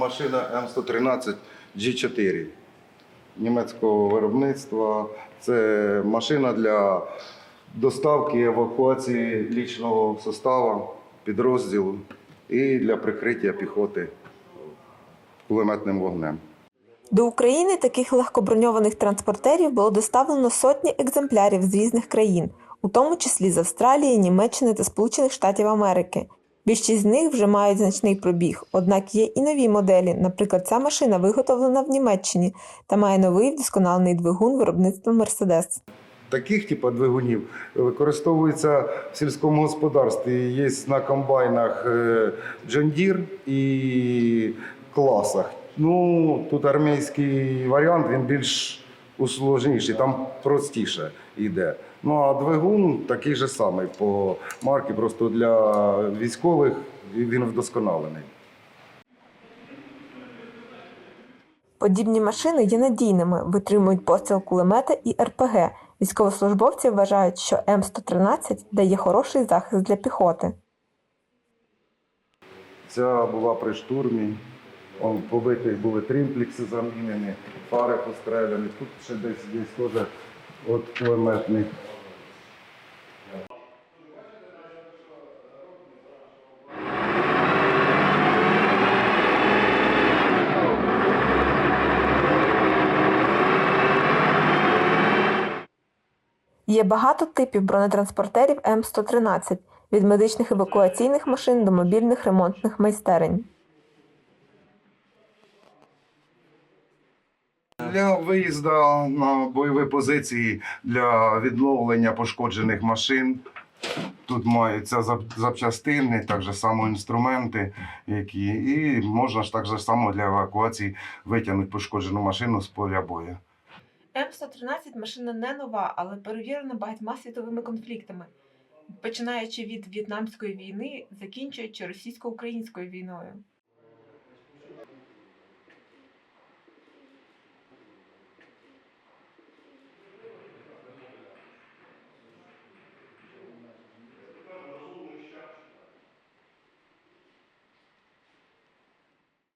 машина М113 G4 німецького виробництва. Це машина для доставки евакуації лічного составу підрозділу і для прикриття піхоти кулеметним вогнем. До України таких легкоброньованих транспортерів було доставлено сотні екземплярів з різних країн, у тому числі з Австралії, Німеччини та Сполучених Штатів Америки. Більшість з них вже мають значний пробіг, однак є і нові моделі. Наприклад, ця машина виготовлена в Німеччині та має новий вдосконалений двигун виробництва Мерседес. Таких типу двигунів використовується в сільському господарстві. Є на комбайнах е, John Deere і класах. Ну, тут армійський варіант, він більш усложніший, там простіше йде. Ну а двигун такий же самий по марки, просто для військових він вдосконалений. Подібні машини є надійними, витримують постріл кулемета і РПГ. Військовослужбовці вважають, що М113 дає хороший захист для піхоти. Ця була при штурмі. Побиті були тримплікси замінені, фари постріляні. Тут ще десь є теж от кулеметний. Є багато типів бронетранспортерів М113 від медичних евакуаційних машин до мобільних ремонтних майстерень. Для виїзду на бойові позиції для відновлення пошкоджених машин. Тут маються запчастини, так же само інструменти, які і можна ж так же само для евакуації витягнути пошкоджену машину з поля бою. М113 машина не нова, але перевірена багатьма світовими конфліктами, починаючи від В'єтнамської війни, закінчуючи російсько-українською війною.